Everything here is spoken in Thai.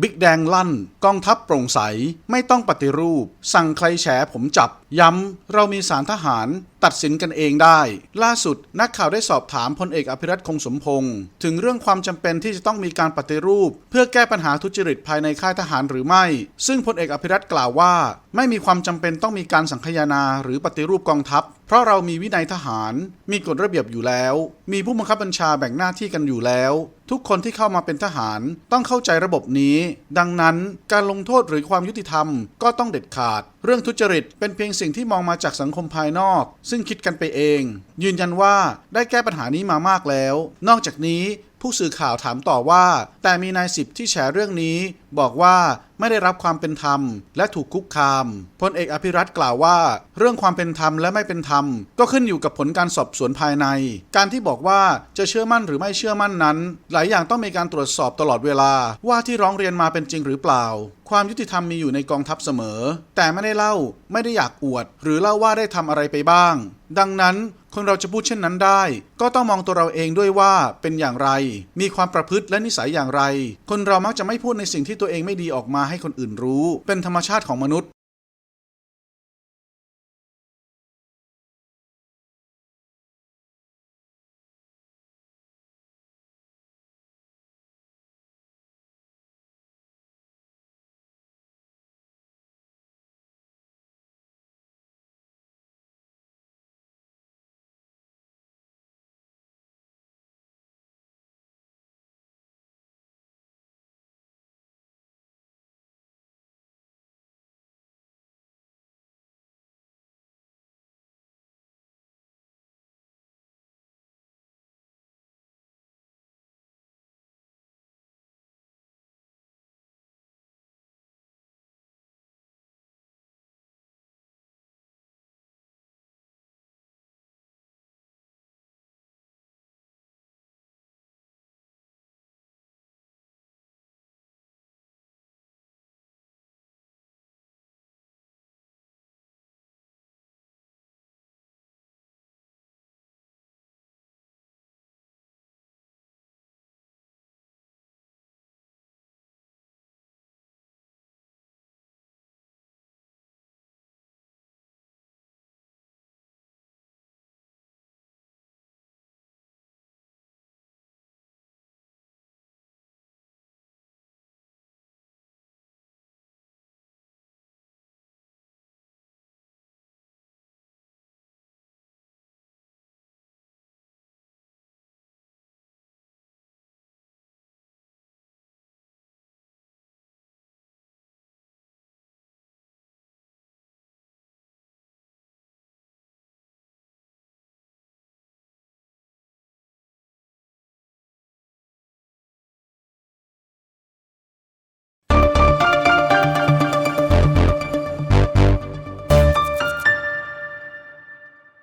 บิ๊กแดงลั่น กองทัพโปร่งใส ไม่ต้องปฏิรูป สั่งใครแฉผมจับ ย้ำ เรามีสารทหาร ตัดสินกันเองได้ ล่าสุดนักข่าวได้สอบถามพลเอกอภิรัตคงสมพงศ์ถึงเรื่องความจำเป็นที่จะต้องมีการปฏิรูป เพื่อแก้ปัญหาทุจริตภายในค่ายทหารหรือไม่ ซึ่งพลเอกอภิรัตกล่าวว่า ไม่มีความจำเป็นต้องมีการสังคายนาหรือปฏิรูปกองทัพ เพราะเรามีวินัยทหาร มีกฎระเบียบอยู่แล้ว มีผู้บังคับบัญชาแบ่งหน้าที่กันอยู่แล้ว ทุกคนที่เข้ามาเป็นทหารต้องเข้าใจระบบนี้ ดังนั้นการลงโทษหรือความยุติธรรมก็ต้องเด็ดขาดเรื่องทุจริตเป็นเพียงสิ่งที่มองมาจากสังคมภายนอก ซึ่งคิดกันไปเอง ยืนยันว่าได้แก้ปัญหานี้มามากแล้ว นอกจากนี้ ผู้สื่อข่าวถามต่อว่า แต่มีนายสิบที่แฉเรื่องนี้ บอกว่าไม่ได้รับความเป็นธรรม และถูกคุกคามพลเอกอภิรัตกล่าวว่า เรื่องความเป็นธรรมและไม่เป็นธรรม ก็ขึ้นอยู่กับผลการสอบสวนภายใน การที่บอกว่าจะเชื่อมั่นหรือไม่เชื่อมั่นนั้น หลายอย่างต้องมีการตรวจสอบตลอดเวลา ว่าที่ร้องเรียนมาเป็นจริงหรือเปล่า ความยุติธรรมมีอยู่ในกองทัพเสมอ แต่ไม่ได้เล่า ไม่ได้อยากอวด หรือเล่าว่าได้ทำอะไรไปบ้าง ดังนั้น คนเราจะพูดเช่นนั้นได้ ก็ต้องมองตัวเราเองด้วยว่าเป็นอย่างไร มีความประพฤติและนิสัยอย่างไร คนเรามักจะไม่พูดในสิ่งที่ตัวเองไม่ดีออกมาให้คนอื่นรู้ เป็นธรรมชาติของมนุษย์